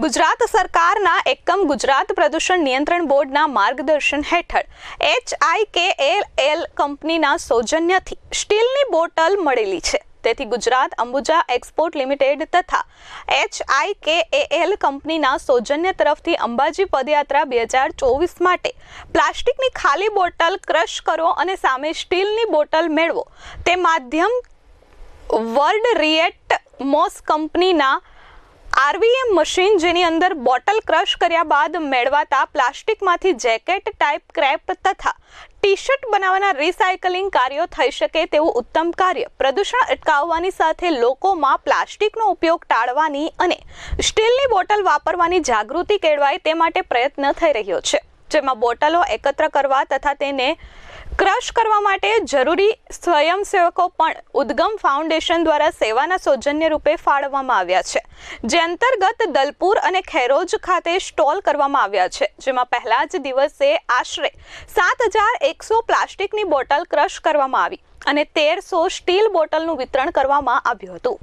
ગુજરાત સરકારના એકમ ગુજરાત પ્રદૂષણ નિયંત્રણ બોર્ડના માર્ગદર્શન હેઠળ એચઆઈકેએલ કંપનીના સૌજન્યથી સ્ટીલની બોટલ મળેલી છે. તેથી ગુજરાત અંબુજા એક્સપોર્ટ લિમિટેડ તથા એચઆઈકેએલ કંપનીના સૌજન્ય તરફથી અંબાજી પદયાત્રા બે હજાર ચોવીસ માટે પ્લાસ્ટિકની ખાલી બોટલ ક્રશ કરો અને સામે સ્ટીલની બોટલ મેળવો. તે માધ્યમ વર્લ્ડ રિએટ મોસ કંપનીના આરવીએમ મશીન જેની અંદર બોટલ ક્રશ કર્યા બાદ મેળવાતા પ્લાસ્ટિકમાંથી જેકેટ ટાઈપ ક્રેપ તથા ટી શર્ટ બનાવવાના રિસાયકલિંગ કાર્યો થઈ શકે તેવું ઉત્તમ કાર્ય. પ્રદૂષણ અટકાવવાની સાથે લોકોમાં પ્લાસ્ટિકનો ઉપયોગ ટાળવાની અને સ્ટીલની બોટલ વાપરવાની જાગૃતિ કેળવાય તે માટે પ્રયત્ન થઈ રહ્યો છે. જેમાં બોટલો એકત્ર કરવા તથા તેને ક્રશ કરવા માટે જરૂરી સ્વયંસેવકો પણ ઉદ્ગમ ફાઉન્ડેશન દ્વારા સેવાના સૌજન્ય રૂપે ફાળવવામાં આવ્યા છે. જે અંતર્ગત દલપુર અને ખેરોજ ખાતે સ્ટોલ કરવામાં આવ્યા છે, જેમાં પહેલા જ દિવસે આશરે સાત હજાર એકસો પ્લાસ્ટિકની બોટલ ક્રશ કરવામાં આવી અને તેરસો સ્ટીલ બોટલનું વિતરણ કરવામાં આવ્યું હતું.